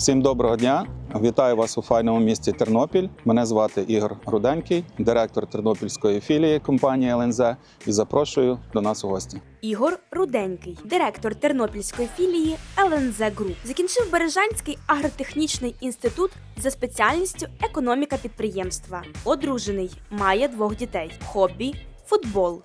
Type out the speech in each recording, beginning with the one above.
Всім доброго дня! Вітаю вас у файному місті Тернопіль. Мене звати Ігор Руденький, директор тернопільської філії компанії ЛНЗ, і запрошую до нас у гості. Ігор Руденький, директор тернопільської філії ЛНЗ Груп, закінчив Бережанський агротехнічний інститут за спеціальністю економіка підприємства. Одружений, має двох дітей. Хобі футбол.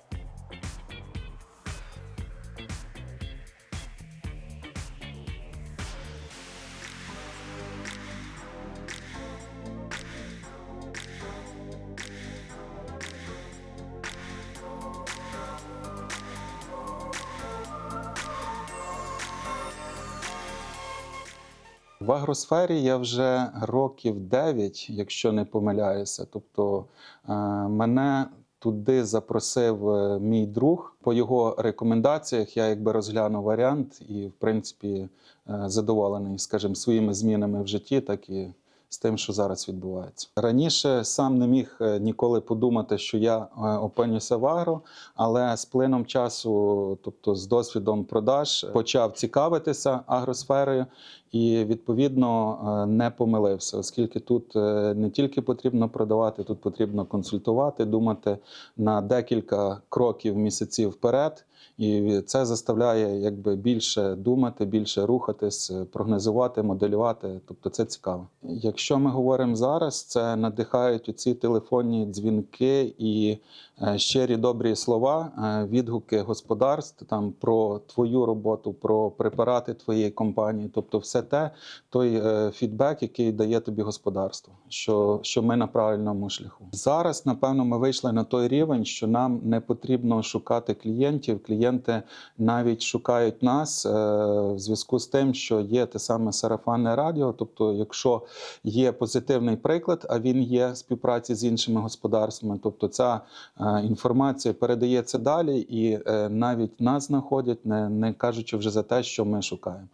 В агросфері я вже років 9, якщо не помиляюся. Тобто е, мене туди запросив е, мій друг. По його рекомендаціях я якби розглянув варіант і, в принципі, е, задоволений, скажімо, своїми змінами в житті, так і з тим, що зараз відбувається. Раніше сам не міг е, ніколи подумати, що я е, опинюся в агро, але з плином часу, тобто з досвідом продаж, почав цікавитися агросферою і відповідно е, не помилився, оскільки тут не тільки потрібно продавати, тут потрібно консультувати, думати на декілька кроків місяців вперед. І це заставляє якби більше думати, більше рухатись, прогнозувати, моделювати. Тобто це цікаво. Якщо ми говоримо зараз, це надихають оці телефонні дзвінки і е, щирі добрі слова, е, відгуки господарств там про твою роботу, про препарати твоєї компанії, тобто все те, той е, фідбек, який дає тобі господарство, що, що ми на правильному шляху. Зараз, напевно, ми вийшли на той рівень, що нам не потрібно шукати клієнтів. Клієнти навіть шукають нас е, в зв'язку з тим, що є те саме сарафанне радіо. Тобто, якщо є позитивний приклад, а він є в співпраці з іншими господарствами, тобто ця е, інформація передається далі, і е, навіть нас знаходять, не, не кажучи вже за те, що ми шукаємо.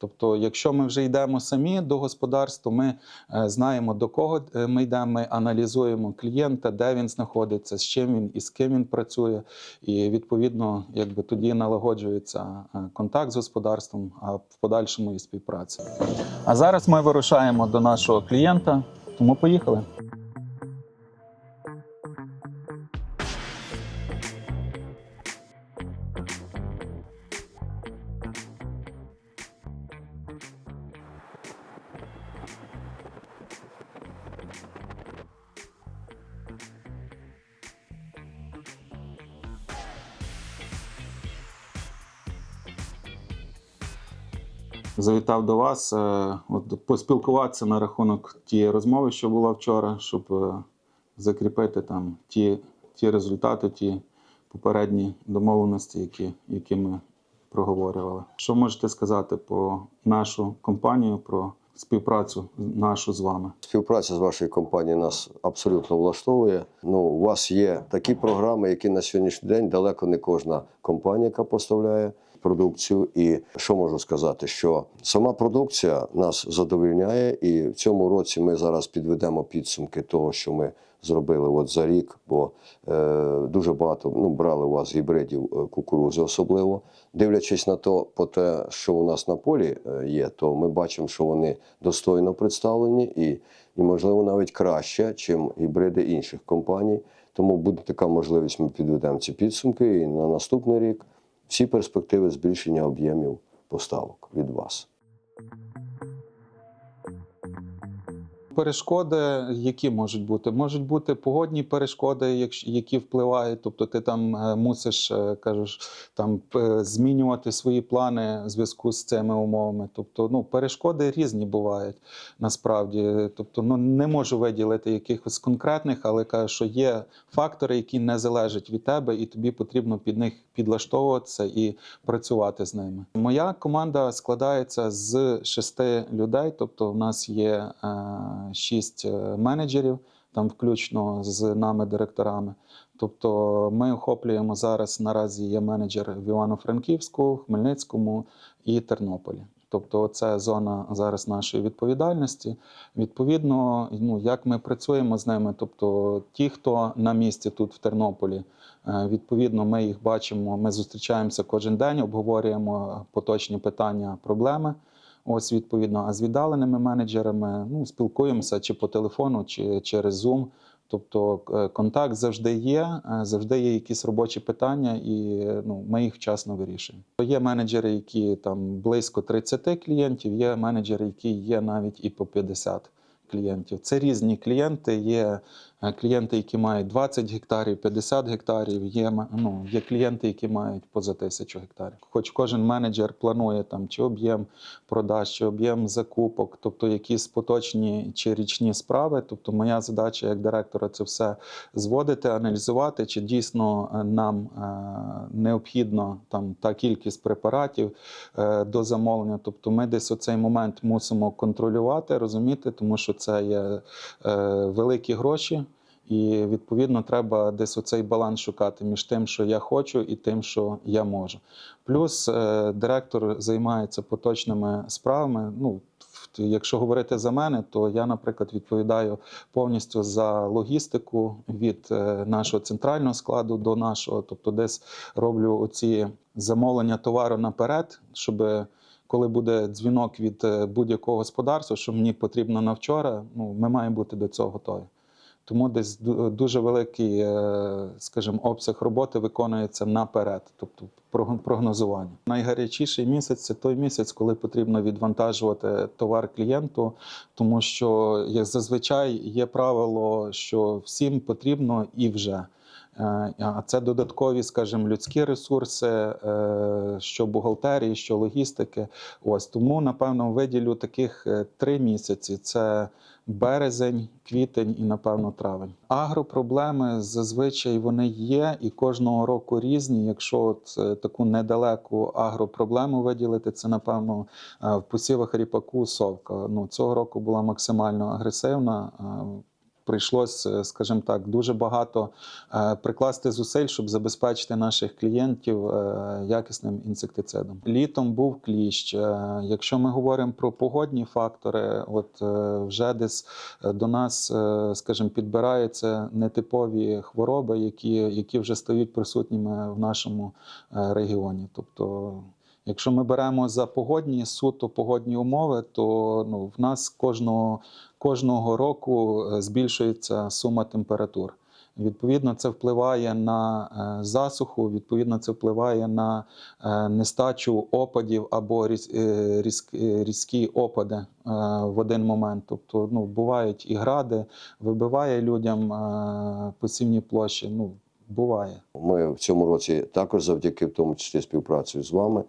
Тобто, якщо ми вже йдемо самі до господарства, ми е, знаємо до кого е, ми йдемо, ми аналізуємо клієнта, де він знаходиться, з чим він і з ким він працює, і відповідно, якби тоді налагоджується е, контакт з господарством, а в подальшому і співпраця. А зараз ми вирушаємо до нашого клієнта, тому поїхали. Завітав до вас, е, от, поспілкуватися на рахунок тієї розмови, що була вчора, щоб е, закріпити там ті, ті результати, ті попередні домовленості, які, які ми проговорювали. Що можете сказати про нашу компанію, про співпрацю нашу з вами? Співпраця з вашою компанією нас абсолютно влаштовує. Ну, у вас є такі програми, які на сьогоднішній день далеко не кожна компанія, яка поставляє продукцію. І що можу сказати, що сама продукція нас задовольняє, і в цьому році ми зараз підведемо підсумки того, що ми зробили от за рік, бо е, дуже багато ну, брали у вас гібридів е, кукурузи, особливо. Дивлячись на то, по те, що у нас на полі е, є, то ми бачимо, що вони достойно представлені і, і можливо, навіть краще, ніж гібриди інших компаній. Тому буде така можливість, ми підведемо ці підсумки і на наступний рік всі перспективи збільшення об'ємів поставок від вас. Перешкоди, які можуть бути? Можуть бути погодні перешкоди, які впливають. Тобто, ти там е, мусиш, е, кажеш, там змінювати свої плани в зв'язку з цими умовами. Тобто, ну перешкоди різні бувають насправді. Тобто, ну не можу виділити якихось конкретних, але кажу, що є фактори, які не залежать від тебе, і тобі потрібно під них підлаштовуватися і працювати з ними. Моя команда складається з шести людей, тобто в нас є е, шість е, менеджерів, там включно з нами, директорами. Тобто ми охоплюємо зараз наразі є менеджер в Івано-Франківську, Хмельницькому і Тернополі. Тобто, це зона зараз нашої відповідальності. Відповідно, ну як ми працюємо з ними. Тобто, ті, хто на місці тут в Тернополі, е, відповідно, ми їх бачимо. Ми зустрічаємося кожен день, обговорюємо поточні питання, проблеми. Ось відповідно, а з віддаленими менеджерами ну, спілкуємося чи по телефону, чи через Zoom. Тобто е, контакт завжди є, е, завжди є якісь робочі питання, і ну, ми їх вчасно вирішуємо. Є менеджери, які там близько 30 клієнтів, є менеджери, які є навіть і по 50 клієнтів. Це різні клієнти. Є клієнти, які мають 20 гектарів, 50 гектарів. Є ну, є клієнти, які мають поза тисячу гектарів. Хоч кожен менеджер планує там чи об'єм продаж, чи об'єм закупок, тобто якісь поточні чи річні справи. Тобто, моя задача як директора це все зводити, аналізувати, чи дійсно е, нам е, необхідно там та кількість препаратів е, до замовлення. Тобто, ми десь оцей момент мусимо контролювати, розуміти, тому що це є е, великі гроші. І відповідно треба десь оцей баланс шукати між тим, що я хочу, і тим, що я можу. Плюс е, директор займається поточними справами. Ну, якщо говорити за мене, то я, наприклад, відповідаю повністю за логістику від е, нашого центрального складу до нашого, тобто десь роблю оці замовлення товару наперед, щоб коли буде дзвінок від е, будь-якого господарства, що мені потрібно на вчора, ну ми маємо бути до цього готові. Тому десь дуже великий, е, скажімо, обсяг роботи виконується наперед, тобто прог- прогнозування. Найгарячіший місяць це той місяць, коли потрібно відвантажувати товар клієнту, тому що як зазвичай є правило, що всім потрібно і вже. Е, А це додаткові, скажімо, людські ресурси, е, що бухгалтерії, що логістики. Ось тому, напевно, виділю таких е, три місяці: це березень, квітень і, напевно, травень. Агропроблеми зазвичай вони є і кожного року різні. Якщо от таку недалеку агропроблему виділити, це напевно в посівах ріпаку совка. Ну цього року була максимально агресивна. Прийшлось, е, скажімо так, дуже багато е, прикласти зусиль, щоб забезпечити наших клієнтів е, якісним інсектицидом. Літом був кліщ. Якщо ми говоримо про погодні фактори, от вже десь до нас, скажімо, підбираються нетипові хвороби, які, які вже стають присутніми в нашому регіоні. Тобто Якщо ми беремо за погодні суто погодні умови, то ну, в нас кожного, кожного року е, збільшується сума температур. Відповідно, це впливає на е, засуху, відповідно, це впливає на е, нестачу опадів або різ, різк- різкі опади в один момент. Тобто ну, бувають і гради, вибиває людям посівні площі. Ну, буває. Ми в цьому році також завдяки в тому числі співпраці з вами,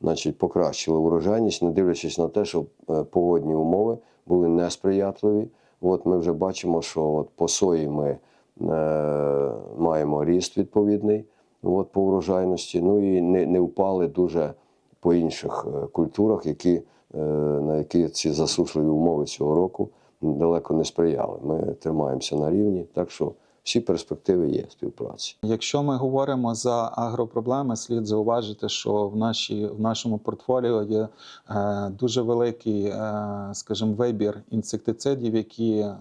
значить, покращили урожайність, не дивлячись на те, що погодні умови були несприятливі. От ми вже бачимо, що от по сої ми е, маємо ріст відповідний от, по урожайності. Ну і не, не впали дуже по інших е, культурах, які, е, на які ці засушливі умови цього року далеко не сприяли. Ми тримаємося на рівні, так що всі перспективи є співпраці. Якщо ми говоримо за агропроблеми, слід зауважити, що в, нашій, в нашому портфоліо є е, дуже великий, е, скажімо, вибір інсектицидів, які е,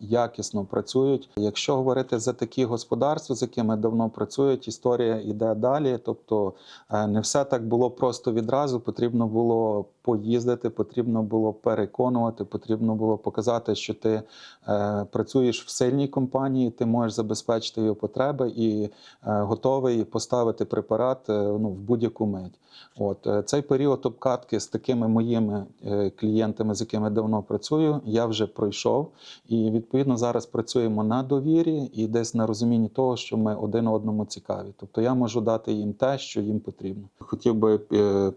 якісно працюють. Якщо говорити за такі господарства, з якими давно працюють, історія йде далі. Тобто е, не все так було просто відразу. Потрібно було поїздити, потрібно було переконувати, потрібно було показати, що ти е, працюєш в сильній компанії, ти можеш забезпечити його потреби і е, готовий поставити препарат е, ну, в будь-яку мить. От е, цей період обкатки з такими моїми клієнтами, з якими давно працюю, я вже пройшов. І відповідно зараз працюємо на довірі і десь на розумінні того, що ми один одному цікаві. Тобто я можу дати їм те, що їм потрібно. Хотів би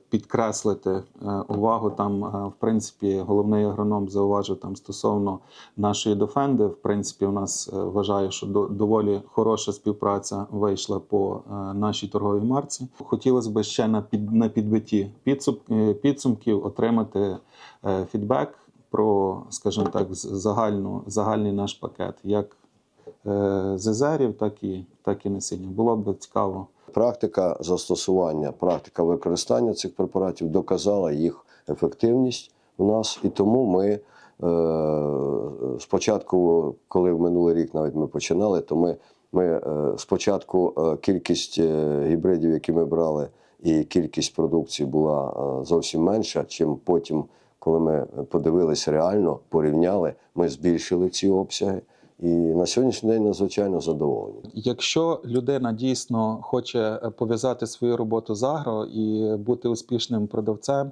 підкреслити увагу. Там, в принципі, головний агроном зауважив там стосовно нашої дофенди. В принципі, у нас е, вважаю, до- доволі хороша співпраця вийшла по е, нашій торговій марці. Хотілося б ще на під на підбитті е, підсумків отримати е, фідбек про, скажімо так, загальну, загальний наш пакет, як зезерів, так і, так і насіння. Було б цікаво. Практика застосування, практика використання цих препаратів доказала їх ефективність у нас. І тому ми спочатку, коли в минулий рік навіть ми починали, то ми, ми е, спочатку е, кількість е, гібридів, які ми брали, і кількість продукції була е, зовсім менша, чим потім, коли ми подивилися реально, порівняли, ми збільшили ці обсяги. І на сьогоднішній день надзвичайно задоволені. Якщо людина дійсно хоче е, пов'язати свою роботу з агро і бути успішним продавцем, е,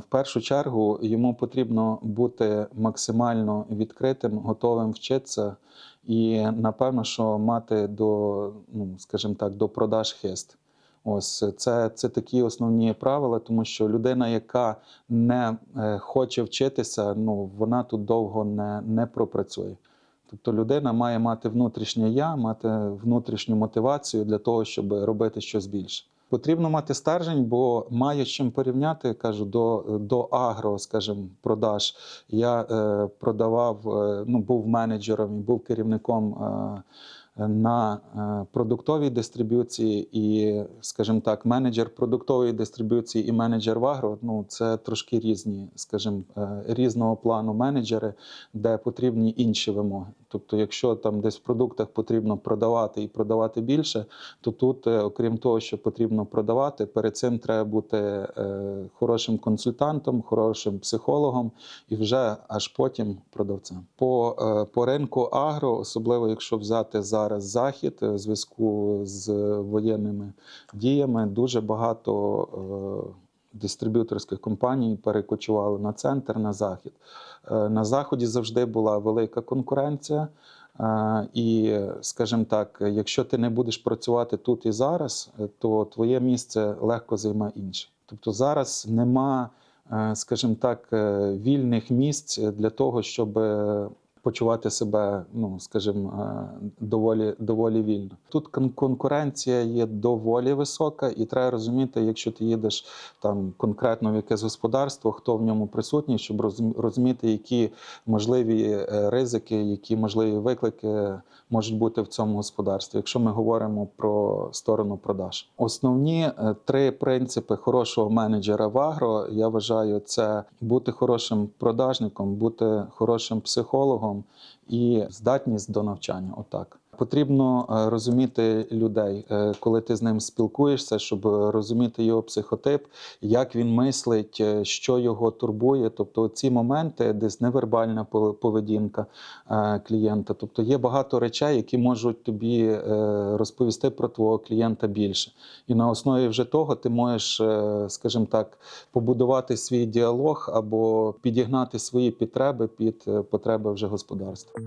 в першу чергу йому потрібно бути максимально відкритим, готовим вчитися, і напевно, що мати до, ну скажімо так, до продаж хист. Ось це, це такі основні правила, тому що людина, яка не е, хоче вчитися, ну вона тут довго не, не пропрацює. Тобто людина має мати внутрішнє я, мати внутрішню мотивацію для того, щоб робити щось більше. Потрібно мати стержень, бо має з чим порівняти. Кажу, до, до агро, скажімо, продаж. Я е, продавав, е, ну був менеджером і був керівником. Е, на е, продуктовій дистриб'юції і, скажімо так, менеджер продуктової дистриб'юції і менеджер в агро ну це трошки різні, скажімо, е, різного плану менеджери, де потрібні інші вимоги. Тобто, якщо там десь в продуктах потрібно продавати і продавати більше, то тут, е, окрім того, що потрібно продавати, перед цим треба бути хорошим консультантом, хорошим психологом і вже аж потім продавцем. По, по ринку агро, особливо якщо взяти зараз захід е, в зв'язку з воєнними діями, дуже багато. е, Дистриб'юторських компаній перекочували на центр, на захід. Е, На заході завжди була велика конкуренція. І, скажімо так, якщо ти не будеш працювати тут і зараз, то твоє місце легко займе інше. Тобто зараз нема, скажімо так, вільних місць для того, щоб почувати себе, ну скажімо, е, доволі, доволі вільно. Тут кон- конкуренція є доволі висока, і треба розуміти, якщо ти їдеш там конкретно в якесь господарство, хто в ньому присутній, щоб розум- розуміти, які можливі е, ризики, які можливі виклики можуть бути в цьому господарстві, якщо ми говоримо про сторону продаж. Основні е, три принципи хорошого менеджера в агро, я вважаю, це бути хорошим продажником, бути хорошим психологом і здатність до навчання. Отак. Потрібно е, розуміти людей, е, коли ти з ним спілкуєшся, щоб розуміти його психотип, як він мислить, е, що його турбує. Тобто ці моменти, десь невербальна поведінка клієнта. Тобто є багато речей, які можуть тобі розповісти про твого клієнта більше. І на основі вже того ти можеш, скажімо так, побудувати свій діалог або підігнати свої потреби під потреби вже господарства.